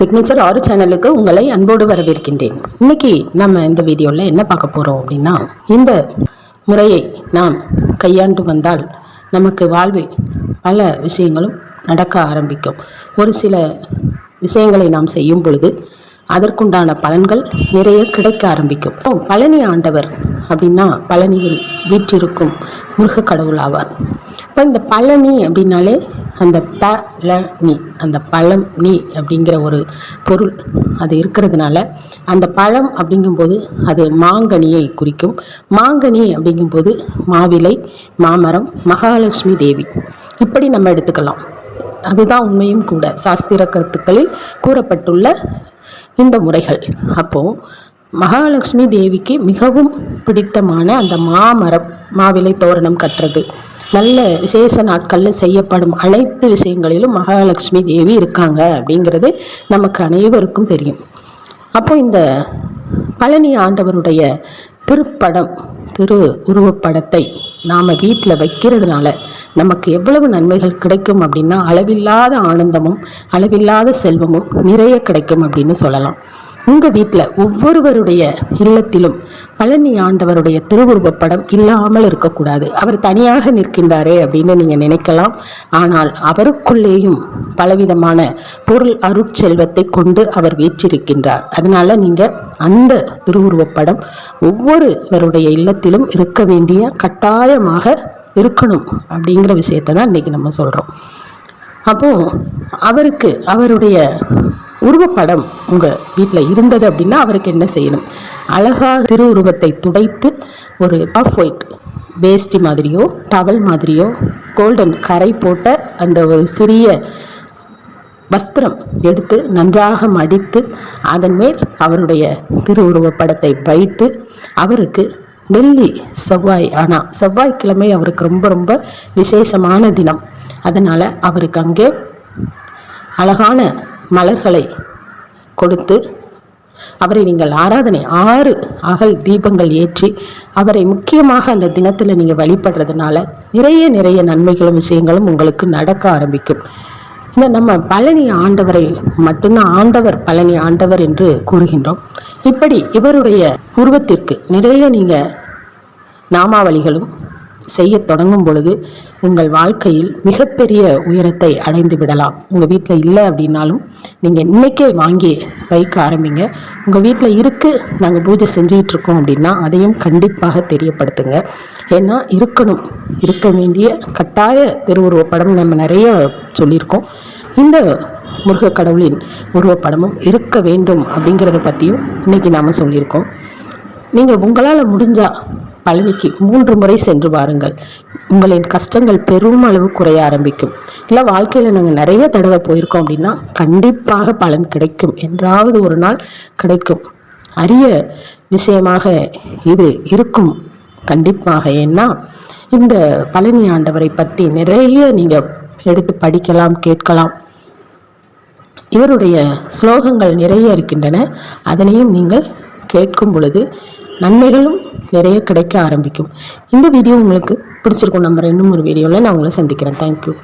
Signature ஆறு சேனலுக்கு உங்களை அன்போடு வரவேற்கின்றேன். இன்னைக்கு நம்ம இந்த வீடியோவில் என்ன பார்க்க போகிறோம் அப்படின்னா இந்த முறையை நாம் கையாண்டு வந்தால் நமக்கு வாழ்வில் பல விஷயங்களும் நடக்க ஆரம்பிக்கும். ஒரு சில விஷயங்களை நாம் செய்யும் பொழுது அதற்குண்டான பலன்கள் நிறைய கிடைக்க ஆரம்பிக்கும். இப்போ பழனி ஆண்டவர் அப்படின்னா பழனியில் வீற்றிருக்கும் முருக கடவுள் ஆவார். இப்போ இந்த பழனி அப்படின்னாலே அந்த பே ல நீ அந்த பழம் நீ அப்படிங்கிற ஒரு பொருள் அது இருக்கிறதுனால அந்த பழம் அப்படிங்கும்போது அது மாங்கனியை குறிக்கும். மாங்கனி அப்படிங்கும்போது மாவிலை மாமரம் மகாலட்சுமி தேவி. இப்படி நம்ம எடுத்துக்கலாம். அதுதான் உண்மையும் கூட சாஸ்திர கருத்துக்களில் கூறப்பட்டுள்ள இந்த முறைகள். அப்போது மகாலட்சுமி தேவிக்கு மிகவும் பிடித்தமான அந்த மாமரம் மாவிலை தோரணம் கட்டுறது நல்ல விசேஷ நாட்களில் செய்யப்படும் அனைத்து விஷயங்களிலும் மகாலட்சுமி தேவி இருக்காங்க அப்படிங்கிறது நமக்கு அனைவருக்கும் தெரியும். அப்போ இந்த பழனி ஆண்டவருடைய திருப்படம் திரு உருவப்படத்தை நாம் வீட்டில் வைக்கிறதுனால நமக்கு எவ்வளவு நன்மைகள் கிடைக்கும் அப்படின்னா அளவில்லாத ஆனந்தமும் அளவில்லாத செல்வமும் நிறைய கிடைக்கும் அப்படின்னு சொல்லலாம். உங்கள் வீட்டில் ஒவ்வொருவருடைய இல்லத்திலும் பழனி ஆண்டவருடைய திருவுருவப் படம் இல்லாமல் இருக்கக்கூடாது. அவர் தனியாக நிற்கின்றாரே அப்படின்னு நீங்கள் நினைக்கலாம். ஆனால் அவருக்குள்ளேயும் பலவிதமான பொருள் அருட்செல்வத்தை கொண்டு அவர் வீற்றிருக்கின்றார். அதனால நீங்கள் அந்த திருவுருவப் படம் ஒவ்வொருவருடைய இல்லத்திலும் இருக்க வேண்டிய கட்டாயமாக இருக்கணும் அப்படிங்கிற விஷயத்தை தான் இன்றைக்கி நம்ம சொல்கிறோம் அப்போது அவருக்கு அவருடைய உருவப்படம் உங்கள் வீட்டில் இருந்தது அப்படின்னா அவருக்கு என்ன செய்யணும்? அழகாக திருவுருவத்தை துடைத்து ஒரு ஆஃப் ஒயிட் வேஷ்டி மாதிரியோ டவல் மாதிரியோ கோல்டன் கரை போட்ட அந்த ஒரு சிறிய வஸ்திரம் எடுத்து நன்றாக மடித்து அதன் மேல் அவருடைய திருவுருவப்படத்தை வைத்து அவருக்கு வெள்ளி செவ்வாய் ஆனால் செவ்வாய்க்கிழமை அவருக்கு ரொம்ப ரொம்ப விசேஷமான தினம். அதனால் அவருக்கு அங்கே அழகான மலர்களை கொடுத்து அவரை நீங்கள் ஆராதனை ஆறு அகல் தீபங்கள் ஏற்றி அவரை முக்கியமாக அந்த தினத்தில் நீங்கள் வழிபடுறதுனால நிறைய நிறைய நன்மைகளும் விஷயங்களும் உங்களுக்கு நடக்க ஆரம்பிக்கும். இந்த நம்ம பழனி ஆண்டவரை மட்டும்தான் ஆண்டவர் பழனி ஆண்டவர் என்று கூறுகின்றோம். இப்படி இவருடைய உருவத்திற்கு நிறைய நீங்கள் நாமாவளிகளும் செய்ய தொடங்கும் பொழுது உங்கள் வாழ்க்கையில் மிகப்பெரிய உயரத்தை அடைந்து விடலாம். உங்கள் வீட்டில் இல்லை அப்படின்னாலும் நீங்கள் இன்றைக்கே வாங்கி வைக்க ஆரம்பிங்க. உங்கள் வீட்டில் இருக்குது நாங்கள் பூஜை செஞ்சிகிட்டு இருக்கோம் அப்படின்னா அதையும் கண்டிப்பாக தெரியப்படுத்துங்க. ஏன்னா இருக்கணும். இருக்க வேண்டிய கட்டாய திருவுருவப்படம் நம்ம நிறைய சொல்லியிருக்கோம். இந்த முருக கடவுளின் உருவப்படமும் இருக்க வேண்டும் அப்படிங்கிறத பற்றியும் இன்றைக்கி நாம் சொல்லியிருக்கோம். நீங்கள் உங்களால் முடிஞ்சால் பழனிக்கு மூன்று முறை சென்று வாருங்கள். உங்களின் கஷ்டங்கள் பெரும் அளவு குறைய ஆரம்பிக்கும். இல்லை வாழ்க்கையில் நாங்கள் நிறைய தடவை போயிருக்கோம் அப்படின்னா கண்டிப்பாக பலன் கிடைக்கும். என்றாவது ஒரு நாள் கிடைக்கும். அரிய விஷயமாக இது இருக்கும். கண்டிப்பாக. ஏன்னா இந்த பழனி ஆண்டவரை பற்றி நிறைய நீங்கள் எடுத்து படிக்கலாம் கேட்கலாம். இவருடைய ஸ்லோகங்கள் நிறைய இருக்கின்றன. அதனையும் நீங்கள் கேட்கும் பொழுது நன்மைகளும் நிறைய கிடைக்க ஆரம்பிக்கும். இந்த வீடியோ உங்களுக்கு பிடிச்சிருக்கும் நம்புகிறேன் இன்னும் ஒரு வீடியோவில் நான் உங்களை சந்திக்கிறேன். தேங்க்யூ